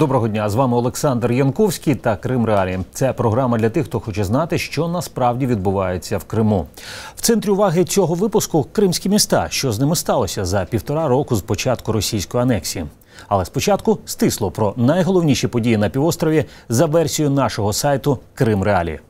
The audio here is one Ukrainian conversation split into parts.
Доброго дня. З вами Олександр Янковський та Крим Реалі. Це програма для тих, хто хоче знати, що насправді відбувається в Криму. В центрі уваги цього випуску кримські міста. Що з ними сталося за півтора року з початку російської анексії. Але спочатку стисло про найголовніші події на півострові за версією нашого сайту Крим Реалі.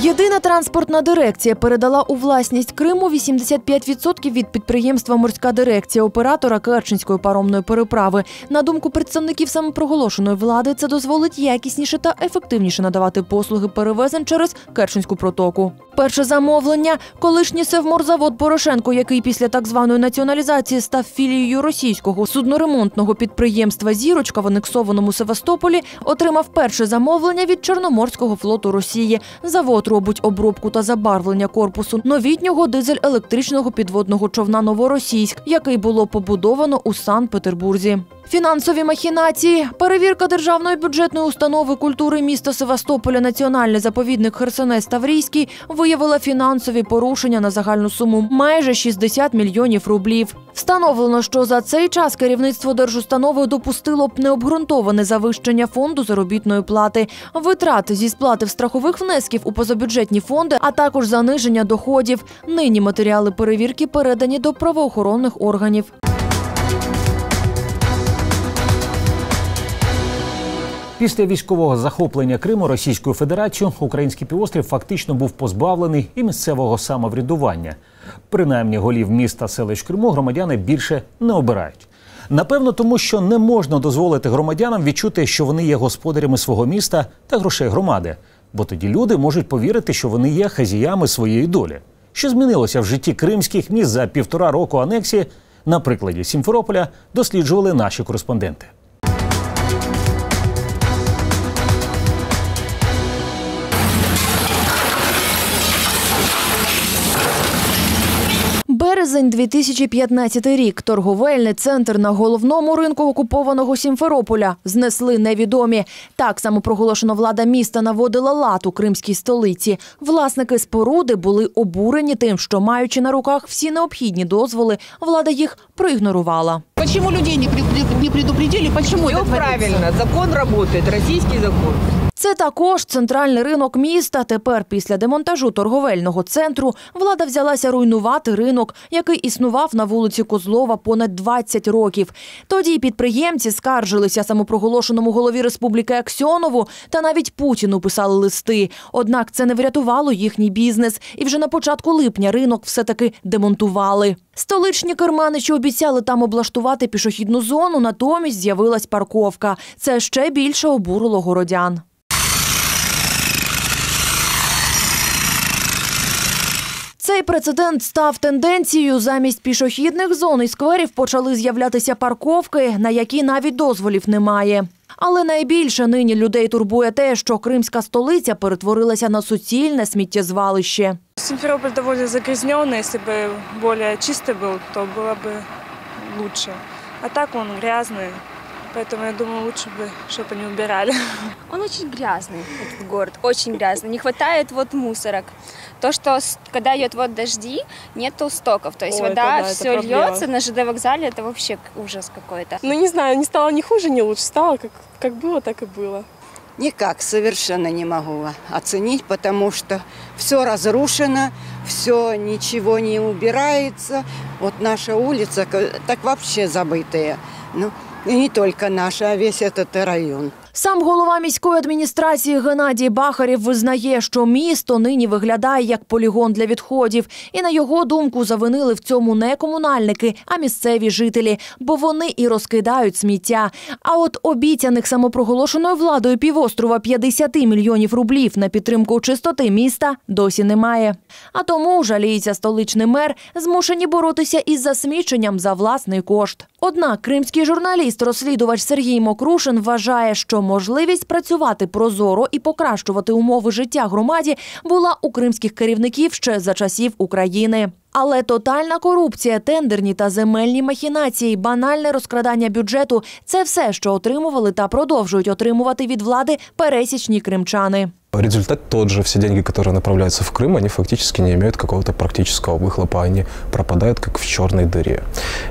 Єдина транспортна дирекція передала у власність Криму 85% від підприємства Морська дирекція оператора Керченської паромної переправи. На думку представників самопроголошеної влади, це дозволить якісніше та ефективніше надавати послуги перевезень через Керченську протоку. Перше замовлення колишній Севморзавод Порошенко, який після так званої націоналізації став філією російського судноремонтного підприємства Зірочка в анексованому Севастополі, отримав перше замовлення від Чорноморського флоту Росії. Завод робить обробку та забарвлення корпусу новітнього дизель-електричного підводного човна Новоросійськ, який було побудовано у Санкт-Петербурзі. Фінансові махінації, перевірка державної бюджетної установи культури міста Севастополя, національний заповідник Херсонес Таврійський виявила фінансові порушення на загальну суму майже 60 мільйонів рублів. Встановлено, що за цей час керівництво держустанови допустило б необґрунтоване завищення фонду заробітної плати, витрати зі сплати в страхових внесків у позабюджетні фонди, а також заниження доходів. Нині матеріали перевірки передані до правоохоронних органів. Після військового захоплення Криму Російською Федерацією український півострів фактично був позбавлений і місцевого самоврядування. Принаймні голів міста селищ Криму громадяни більше не обирають. Напевно, тому що не можна дозволити громадянам відчути, що вони є господарями свого міста та грошей громади, бо тоді люди можуть повірити, що вони є хазіями своєї долі. Що змінилося в житті кримських міст за півтора року анексії, на прикладі Сімферополя досліджували наші кореспонденти. Березень 2015 рік. Торговельний центр на головному ринку окупованого Сімферополя знесли невідомі. Так само проголошена влада міста наводила лад у кримській столиці. Власники споруди були обурені тим, що маючи на руках всі необхідні дозволи, влада їх проігнорувала. Почему людей не, пред- не предупредили? Почему Все правильно, закон работает, российский закон. Це також центральний ринок міста. Тепер, після демонтажу торговельного центру, влада взялася руйнувати ринок, який існував на вулиці Козлова понад 20 років. Тоді підприємці скаржилися самопроголошеному голові республіки Аксьонову та навіть Путіну писали листи. Однак це не врятувало їхній бізнес, і вже на початку липня ринок все-таки демонтували. Столичні керманичі обіцяли там облаштувати пішохідну зону, натомість з'явилась парковка. Це ще більше обурило городян. Цей прецедент став тенденцією. Замість пішохідних зон і скверів почали з'являтися парковки, на які навіть дозволів немає. Але найбільше нині людей турбує те, що кримська столиця перетворилася на суцільне сміттєзвалище. Симферополь довольно загрязненный. Если бы более чистый был, то было бы лучше. А так он грязный. Поэтому я думаю, лучше бы, чтобы они убирали. Он очень грязный, этот город, очень грязный. Не хватает вот мусорок. То, что когда идет вот дожди, нету стоков. То есть Ой, это вода да, все льется на ЖД вокзале, это вообще ужас какой-то. Ну, не знаю, не стало ни хуже, ни лучше. Стало как, как было, так и было. Никак совершенно не могу оценить, потому что все разрушено, все ничего не убирается. Вот наша улица так вообще забытая. Ну, и не только наша, а весь этот район. Сам голова міської адміністрації Геннадій Бахарєв визнає, що місто нині виглядає як полігон для відходів, і на його думку завинили в цьому не комунальники, а місцеві жителі, бо вони і розкидають сміття. А от обіцяних самопроголошеною владою півострова 50 мільйонів рублів на підтримку чистоти міста досі немає. А тому жаліється столичний мер, змушені боротися із засміченням за власний кошт. Однак кримський журналіст-розслідувач Сергій Мокрушин вважає, що можливість працювати прозоро і покращувати умови життя громаді була у кримських керівників ще за часів України. Але тотальна корупція, тендерні та земельні махінації, банальне розкрадання бюджету це все, що отримували та продовжують отримувати від влади пересічні кримчани. Результат тот же. Все деньги, которые направляются в Крым, они фактически не имеют какого-то практического выхлопа. Они пропадают как в черной дыре.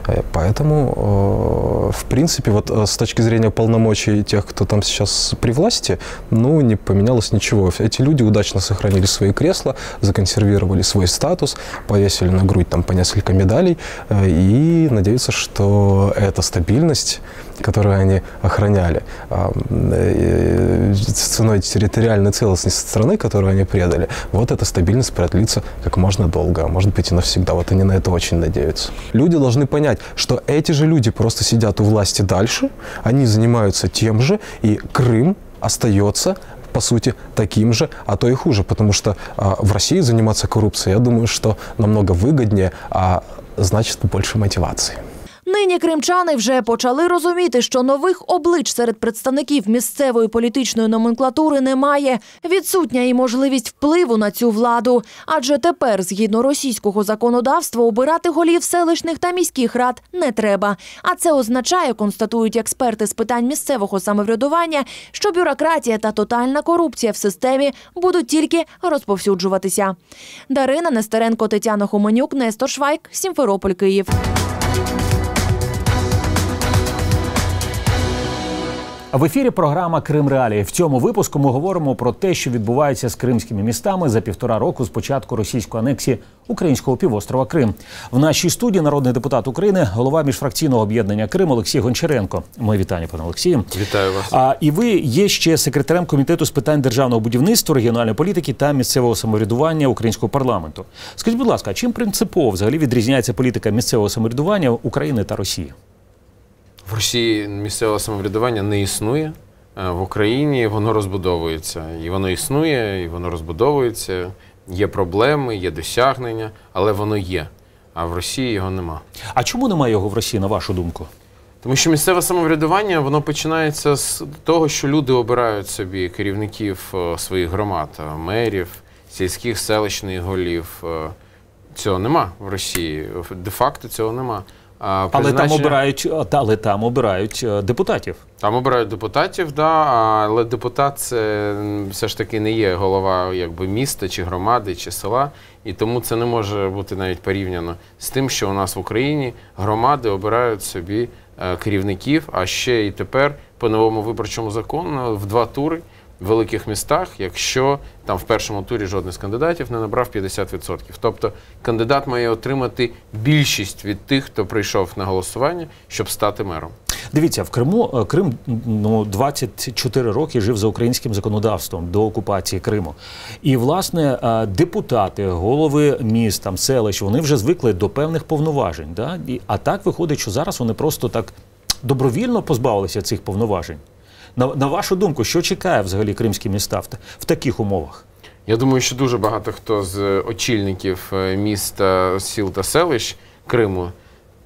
Э, Поэтому, э, в принципе, вот э, с точки зрения полномочий тех, кто там сейчас при власти, ну, не поменялось ничего. Эти люди удачно сохранили свои кресла, законсервировали свой статус, повесили на грудь там по несколько медалей и надеются, что эта стабильность, которую они охраняли, э, ценой территориальной целостности страны, которую они предали, вот эта стабильность продлится как можно долго, а может быть и навсегда. Вот они на это очень надеются. Люди должны понять, что эти же люди просто сидят у власти дальше, они занимаются тем же, и Крым остается по сути, таким же, а то и хуже, потому что а, в России заниматься коррупцией, я думаю, что намного выгоднее, а значит больше мотивации. Нині кримчани вже почали розуміти, що нових облич серед представників місцевої політичної номенклатури немає. Відсутня і можливість впливу на цю владу. Адже тепер, згідно російського законодавства, обирати голів селищних та міських рад не треба. А це означає, констатують експерти з питань місцевого самоврядування, що бюрократія та тотальна корупція в системі будуть тільки розповсюджуватися. Дарина Нестеренко, Тетяна Хоменюк, Нестор Швайк, Сімферополь, Київ. В ефірі програма Крим Реалії. В цьому випуску ми говоримо про те, що відбувається з кримськими містами за півтора року з початку російської анексії українського півострова Крим. В нашій студії народний депутат України, голова міжфракційного об'єднання Крим Олексій Гончаренко. Ми вітання, пане Олексію. Вітаю вас. А і ви є ще секретарем комітету з питань державного будівництва, регіональної політики та місцевого самоврядування українського парламенту. Скажіть, будь ласка, чим принципово взагалі відрізняється політика місцевого самоврядування України та Росії? В Росії місцеве самоврядування не існує. Е, В Україні воно розбудовується. І воно існує, і воно розбудовується. Є проблеми, є досягнення, але воно є. А в Росії його нема. А чому немає його в Росії, на вашу думку? Тому що місцеве самоврядування воно починається з того, що люди обирають собі керівників е, своїх громад, е, мерів, сільських селищних голів. Цього нема в Росії. Де-факто цього нема. А Але там обирають, але там обирають е, депутатів. Там обирають депутатів, да, але депутат це все ж таки не є голова якби, міста, чи громади, чи села. І тому це не може бути навіть порівняно з тим, що у нас в Україні громади обирають собі е, керівників, а ще і тепер по новому виборчому закону в два тури великих містах, якщо там в першому турі жоден з кандидатів не набрав 50%. Тобто кандидат має отримати більшість від тих, хто прийшов на голосування, щоб стати мером. Дивіться, в Криму е, Крим ну 24 роки жив за українським законодавством до окупації Криму. І власне е, депутати, голови міст, там, селищ, вони вже звикли до певних повноважень. Да? А так виходить, що зараз вони просто так добровільно позбавилися цих повноважень. На, на вашу думку, що чекає взагалі кримські міста в, таких умовах? Я думаю, що дуже багато хто з очільників е, міста, сіл та селищ Криму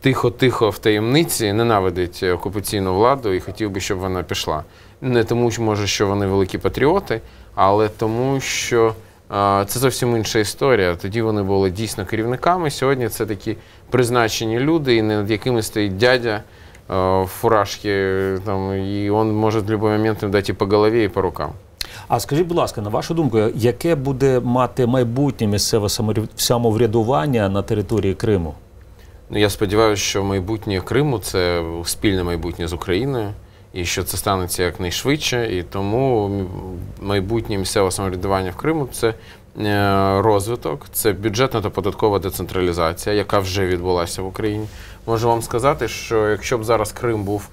тихо-тихо в таємниці ненавидить окупаційну владу і хотів би, щоб вона пішла. Не тому, може, що вони великі патріоти, але тому, що це зовсім інша історія. Тоді вони були дійсно керівниками. Сьогодні це такі призначені люди, і над якими стоїть дядя в фуражці, там, і він може в будь-який момент їм дати і по голові, і по рукам. А скажіть, будь ласка, на вашу думку, яке буде мати майбутнє місцеве самоврядування на території Криму? Ну, я сподіваюся, що майбутнє Криму це спільне майбутнє з Україною, і що це станеться якнайшвидше. І тому майбутнє місцеве самоврядування в Криму це розвиток, це бюджетна та податкова децентралізація, яка вже відбулася в Україні. Можу вам сказати, що якщо б зараз Крим був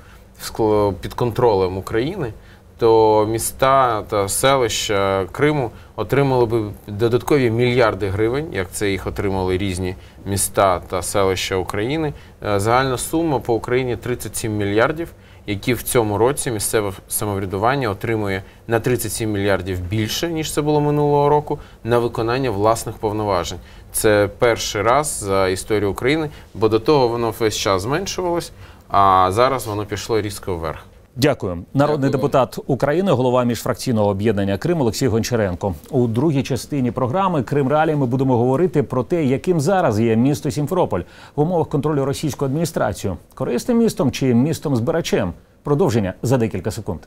під контролем України, то міста та селища Криму отримали б додаткові мільярди гривень, як це їх отримали різні міста та селища України. Е, Загальна сума по Україні 37 мільярдів, які в цьому році місцеве самоврядування отримує на 37 мільярдів більше, ніж це було минулого року, на виконання власних повноважень. Це перший раз за історію України, бо до того воно весь час зменшувалось, а зараз воно пішло різко вверх. Дякую. Народний Дякую. депутат України, голова міжфракційного об'єднання Крим Олексій Гончаренко. У другій частині програми Крим Ралі ми будемо говорити про те, яким зараз є місто Сімферополь в умовах контролю російської адміністрації. Корисним містом чи містом збирачем? Продовження за декілька секунд.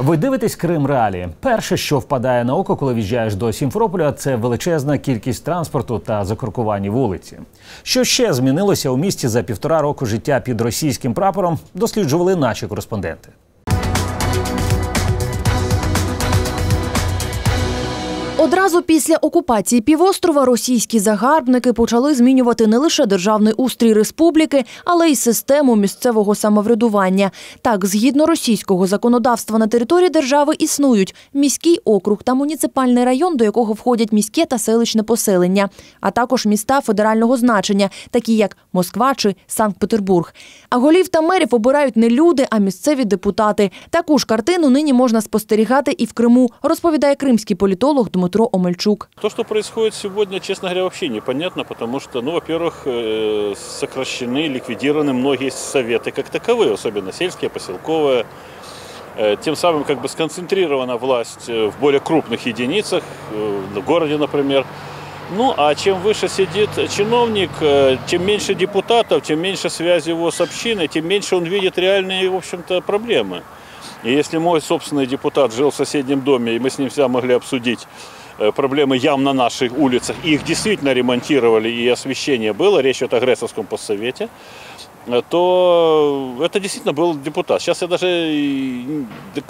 Ви дивитесь Крим Реалії. Перше, що впадає на око, коли в'їжджаєш до Сімферополя, це величезна кількість транспорту та закоркувані вулиці. Що ще змінилося у місті за півтора року життя під російським прапором, досліджували наші кореспонденти. Одразу після окупації півострова російські загарбники почали змінювати не лише державний устрій республіки, але й систему місцевого самоврядування. Так, згідно російського законодавства на території держави існують міський округ та муніципальний район, до якого входять міське та селищне поселення, а також міста федерального значення, такі як Москва чи Санкт-Петербург. А голів та мерів обирають не люди, а місцеві депутати. Таку ж картину нині можна спостерігати і в Криму, розповідає кримський політолог Дмитро Омельчук. То, что происходит сегодня, честно говоря, вообще непонятно, потому что, ну, во-первых, э, сокращены, ликвидированы многие советы как таковые, особенно сельские, поселковые. Э, Тем самым как бы сконцентрирована власть э, в более крупных единицах, в городе, например. Ну, а чем выше сидит чиновник, тем меньше депутатов, тем меньше связи его с общиной, тем меньше он видит реальные, в общем-то, проблемы. И если мой собственный депутат жил в соседнем доме, и мы с ним всегда могли обсудить э, проблемы ям на наших улицах, и их действительно ремонтировали, и освещение было, речь идет о Грессовском постсовете, э, то это действительно был депутат. Сейчас я даже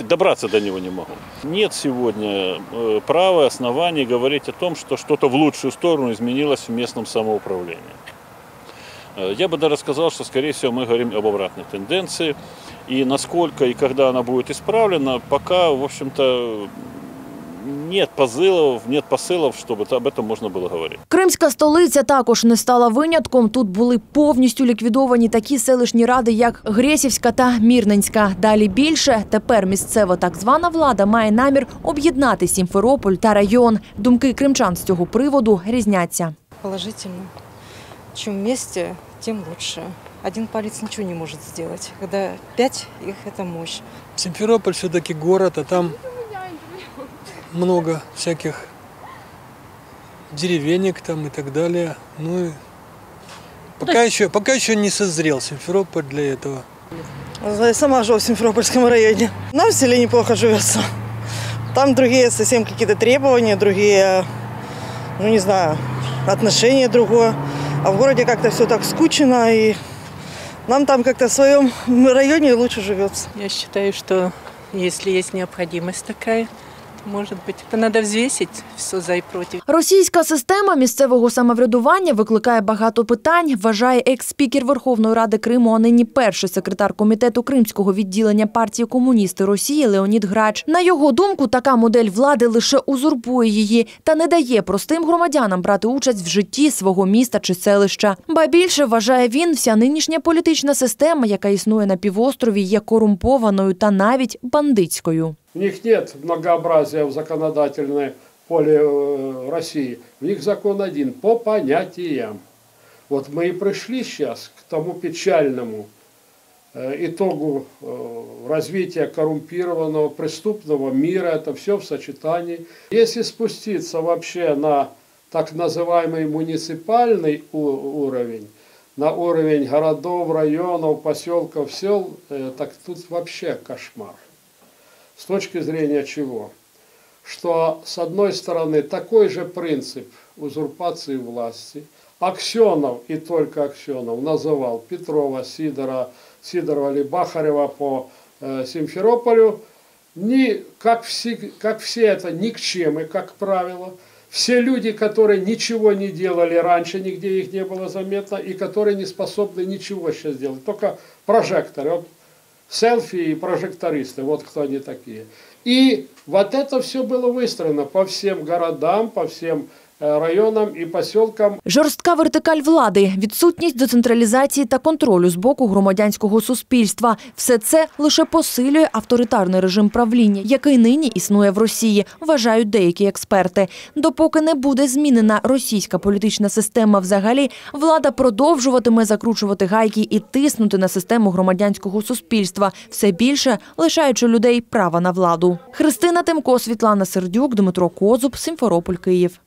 добраться до него не могу. Нет сегодня э, права, оснований говорить о том, что что-то в лучшую сторону изменилось в местном самоуправлении. Я бы даже сказал, что, скорее всего, мы говорим об обратной тенденции. И насколько и когда она будет исправлена, пока, в общем-то, нет позывов, нет посылов, чтобы об этом можно было говорить. Кримська столиця також не стала винятком. Тут були повністю ліквідовані такі селищні ради, як Грєсівська та Мірненська. Далі більше тепер місцева так звана влада має намір об'єднати Сімферополь та район. Думки кримчан з цього приводу різняться. Положительно. Чем вместе, тем лучше. Один палец ничего не может сделать. Когда пять, их это мощь. Симферополь все-таки город, а там много всяких деревенек там и так далее. Ну и пока еще, пока еще не созрел Симферополь для этого. Я сама живу в Симферопольском районе. Нам в селе неплохо живется. Там другие совсем какие-то требования, другие, ну не знаю, отношения другое. А в городе как-то все так скучно, и нам там как-то в своем районе лучше живется. Я считаю, что если есть необходимость такая, может быть, это надо взвесить все за и против. Російська система місцевого самоврядування викликає багато питань, вважає екс-спікер Верховної Ради Криму, а нині перший секретар комітету Кримського відділення партії комуністи Росії Леонід Грач. На його думку, така модель влади лише узурпує її та не дає простим громадянам брати участь в житті свого міста чи селища. Ба більше вважає він, вся нинішня політична система, яка існує на півострові, є корумпованою та навіть бандитською. У них нет многообразия в законодательной поле э, России. У них закон один по понятиям. Вот мы и пришли сейчас к тому печальному э, итогу э, развития коррумпированного преступного мира. Это все в сочетании. Если спуститься вообще на так называемый муниципальный уровень, на уровень городов, районов, поселков, сел, так тут вообще кошмар. С точки зрения чего? Что, с одной стороны, такой же принцип узурпации власти. Аксенов и только Аксенов называл Петрова, Сидора, Сидорова или Бахарева по э, Симферополю, ни, как, все, как все это никчемы, как правило. Все люди, которые ничего не делали раньше, нигде их не было заметно, и которые не способны ничего сейчас делать. Только прожекторы. Вот селфи и прожектористы, вот кто они такие. И вот это все было выстроено по всем городам, по всем э, районам и поселкам. Жорстка вертикаль влади, відсутність децентралізації та контролю з боку громадянського суспільства – все це лише посилює авторитарний режим правління, який нині існує в Росії, вважають деякі експерти. Допоки не буде змінена російська політична система взагалі, влада продовжуватиме закручувати гайки і тиснути на систему громадянського суспільства, все більше лишаючи людей права на владу. Христина Тимко, Світлана Сердюк, Дмитро Козуб, Симферополь, Київ.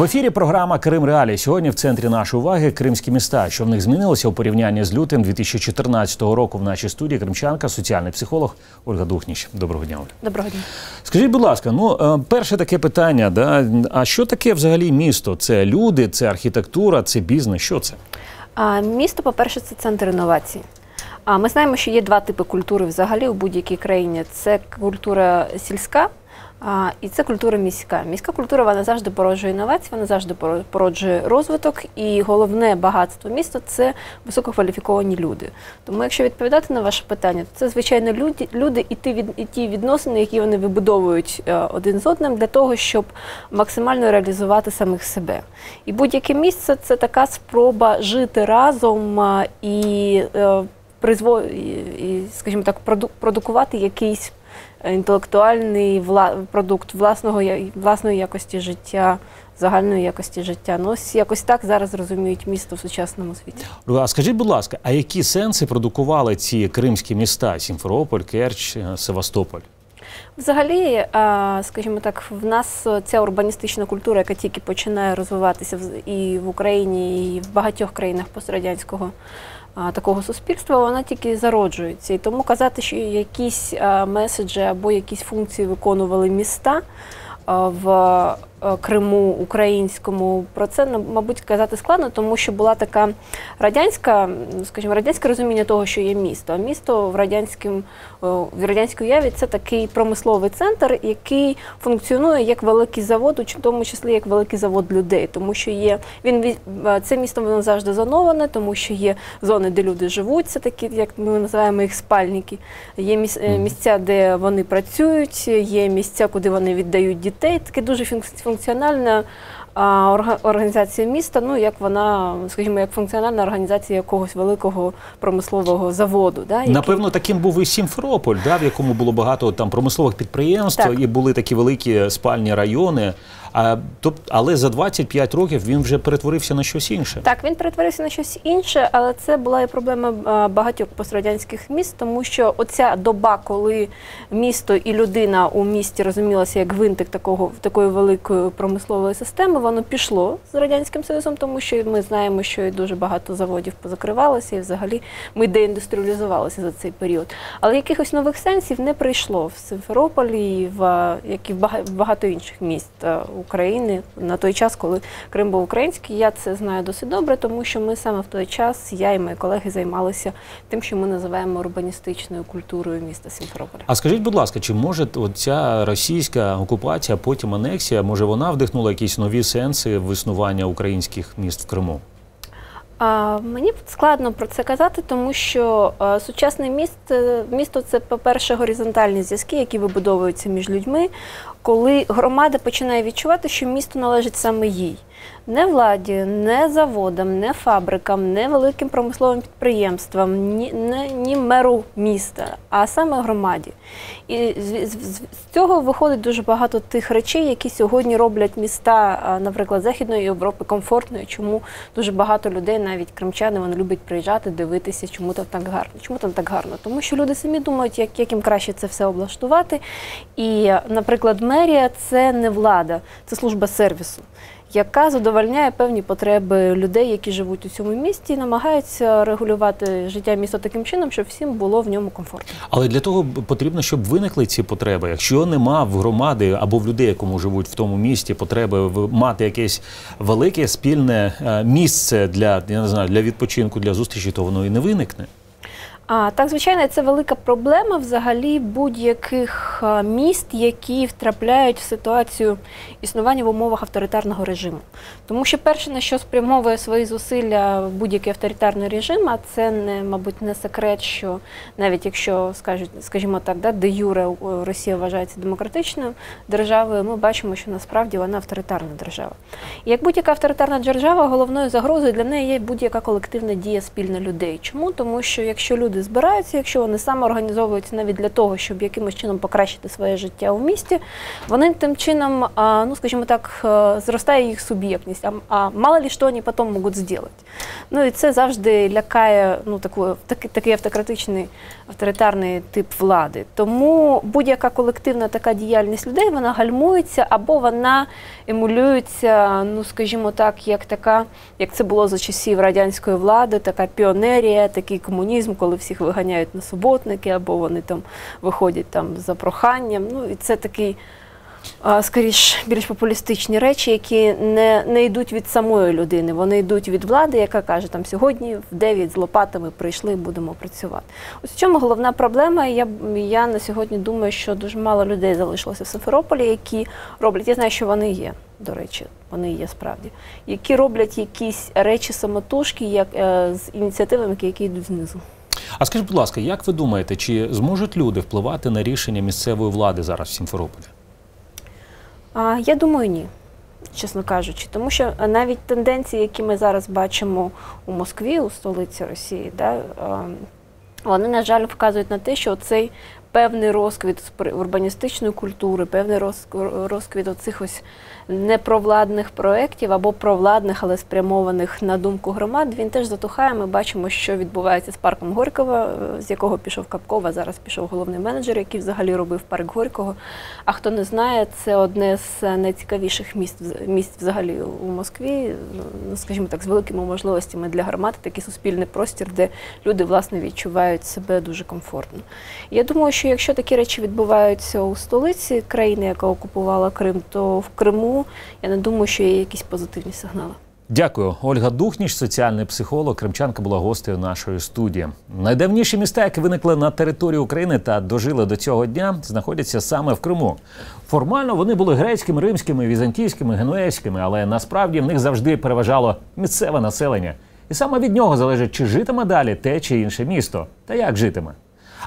В ефірі програма Крим Реалі. Сьогодні в центрі нашої уваги кримські міста. Що в них змінилося у порівнянні з лютим 2014 року. В нашій студії кримчанка, соціальний психолог Ольга Духніч. Доброго дня, Оля. Доброго дня. Скажіть, будь ласка, ну е, перше таке питання: да? а що таке взагалі місто? Це люди, це архітектура, це бізнес? Що це? А, місто, по-перше, це центр інновацій. А ми знаємо, що є два типи культури взагалі у будь-якій країні: це культура сільська. А, і це культура міська. Міська культура вона завжди породжує інновації, вона завжди породжує розвиток. І головне багатство міста це висококваліфіковані люди. Тому, якщо відповідати на ваше питання, то це звичайно люди, люди і ті, і ті відносини, які вони вибудовують е, один з одним для того, щоб максимально реалізувати самих себе. І будь-яке місце це така спроба жити разом і е, призво, і, скажімо так, проду- продукувати якийсь інтелектуальний вла, продукт власного власної якості життя, загальної якості життя. Ну ось якось так зараз розуміють місто в сучасному світі. А скажіть, будь ласка, а які сенси продукували ці кримські міста? Сімферополь, Керч, е, Севастополь? Взагалі, скажімо так, в нас ця урбаністична культура, яка тільки починає розвиватися і в Україні, і в багатьох країнах пострадянського такого суспільства, вона тільки зароджується. І тому казати, що якісь меседжі або якісь функції виконували міста в Криму українському, про це ну, мабуть казати складно, тому що була така радянська, скажімо, радянське розуміння того, що є місто. А місто в радянському в радянській уяві це такий промисловий центр, який функціонує як великий завод, у тому числі як великий завод людей, тому що є він ві- е, це місто воно завжди зоноване, тому що є зони, де люди живуть, це такі, як ми називаємо їх спальники. Є міс- е, місця, де вони працюють, є місця, куди вони віддають дітей. Таке дуже функ- функціональна а, організація міста, ну як вона, скажімо, як функціональна організація якогось великого промислового заводу. Да, який- Напевно, таким був і Сімферополь, да, в якому було багато там промислових підприємств Так. і були такі великі спальні райони. А, тоб, але за 25 років він вже перетворився на щось інше. Так, він перетворився на щось інше, але це була і проблема багатьох пострадянських міст, тому що оця доба, коли місто і людина у місті розумілася як гвинтик такого такої великої промислової системи, воно пішло з радянським союзом, тому що ми знаємо, що і дуже багато заводів позакривалося, і взагалі ми деіндустріалізувалися за цей період. Але якихось нових сенсів не прийшло в Симферополі, в як і в бага- багато інших міст а, України на той час, коли Крим був український. Я це знаю досить добре, тому що ми саме в той час, я і мої колеги займалися тим, що ми називаємо урбаністичною культурою міста Сімферополя. А скажіть, будь ласка, чи може ця російська окупація, потім анексія, може вона вдихнула якісь нові сенси в існування українських міст в Криму? А, мені складно про це казати, тому що а, сучасне місто, місто це, по-перше, горизонтальні зв'язки, які вибудовуються між людьми, коли громада починає відчувати, що місто належить саме їй. Не владі, не заводам, не фабрикам, не великим промисловим підприємствам, ні, не, ні меру міста, а саме громаді. І з, з, з цього виходить дуже багато тих речей, які сьогодні роблять міста, наприклад, Західної Європи комфортною, чому дуже багато людей, навіть кримчани, вони люблять приїжджати, дивитися, чому там так гарно. Чому там так гарно? Тому що люди самі думають, як, як їм краще це все облаштувати. І, наприклад, мерія це не влада, це служба сервісу. Яка задовольняє певні потреби людей, які живуть у цьому місті, і намагається регулювати життя міста таким чином, щоб всім було в ньому комфортно. Але для того потрібно, щоб виникли ці потреби. Якщо нема в громади або в людей, якому живуть в тому місті, потреби мати якесь велике спільне е, місце для я не знаю для відпочинку, для зустрічі, то воно і не виникне. А так, звичайно, це велика проблема взагалі будь-яких міст, які втрапляють в ситуацію існування в умовах авторитарного режиму. Тому що перше, на що спрямовує свої зусилля будь-який авторитарний режим, а це не, мабуть, не секрет, що навіть якщо скажуть, скажімо так, да, де Юре Росія вважається демократичною державою, ми бачимо, що насправді вона авторитарна держава. І як будь-яка авторитарна держава, головною загрозою для неї є будь-яка колективна дія спільна людей. Чому? Тому що якщо люди люди збираються, якщо вони саме організовуються навіть для того, щоб якимось чином покращити своє життя у місті, вони тим чином, ну скажімо так, е, зростає їх суб'єктність. А, мало ли що вони потім можуть зробити. Ну і це завжди лякає ну, таку, такий, такий автократичний, авторитарний тип влади. Тому будь-яка колективна така діяльність людей вона гальмується або вона емулюється, ну скажімо так, як така, як це було за часів радянської влади, така піонерія, такий комунізм, коли всіх виганяють на суботники, або вони там виходять там за проханням. Ну і це такий. Скоріш більш популістичні речі, які не, не йдуть від самої людини, вони йдуть від влади, яка каже, там сьогодні в 9 з лопатами прийшли, будемо працювати. Ось в чому головна проблема. Я, я на сьогодні думаю, що дуже мало людей залишилося в Симферополі, які роблять. Я знаю, що вони є, до речі, вони є справді, які роблять якісь речі самотужки, як е, з ініціативами, які йдуть знизу. А скажіть, будь ласка, як ви думаєте, чи зможуть люди впливати на рішення місцевої влади зараз в Сімферополі? А, я думаю, ні, чесно кажучи, тому що навіть тенденції, які ми зараз бачимо у Москві, у столиці Росії, да, вони, на жаль, вказують на те, що цей певний розквіт урбаністичної культури, певний роз- розквіт оцих ось непровладних проєктів або провладних, але спрямованих на думку громад, він теж затухає. Ми бачимо, що відбувається з парком Горького, е, з якого пішов Капков, а зараз пішов головний менеджер, який взагалі робив парк Горького. А хто не знає, це одне з найцікавіших місць місць взагалі у Москві, ну скажімо так, з великими можливостями для громад, такий суспільний простір, де люди власне відчувають себе дуже комфортно. Я думаю, що якщо такі речі відбуваються у столиці країни, яка окупувала Крим, то в Криму я не думаю, що є якісь позитивні сигнали. Дякую, Ольга Духніч, соціальний психолог. Кримчанка була гостею нашої студії. Найдавніші міста, які виникли на території України та дожили до цього дня, знаходяться саме в Криму. Формально вони були грецькими, римськими, візантійськими, генуезькими, але насправді в них завжди переважало місцеве населення. І саме від нього залежить, чи житиме далі те чи інше місто, та як житиме.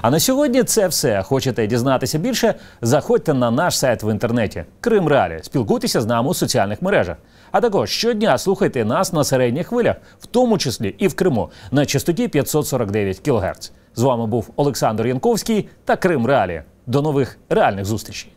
А на сьогодні це все. Хочете дізнатися більше? Заходьте на наш сайт в інтернеті Крим Реалі. Спілкуйтеся з нами у соціальних мережах. А також щодня слухайте нас на середніх хвилях, в тому числі і в Криму, на частоті 549 кГц. З вами був Олександр Янковський та Крим Реалі. До нових реальних зустрічей.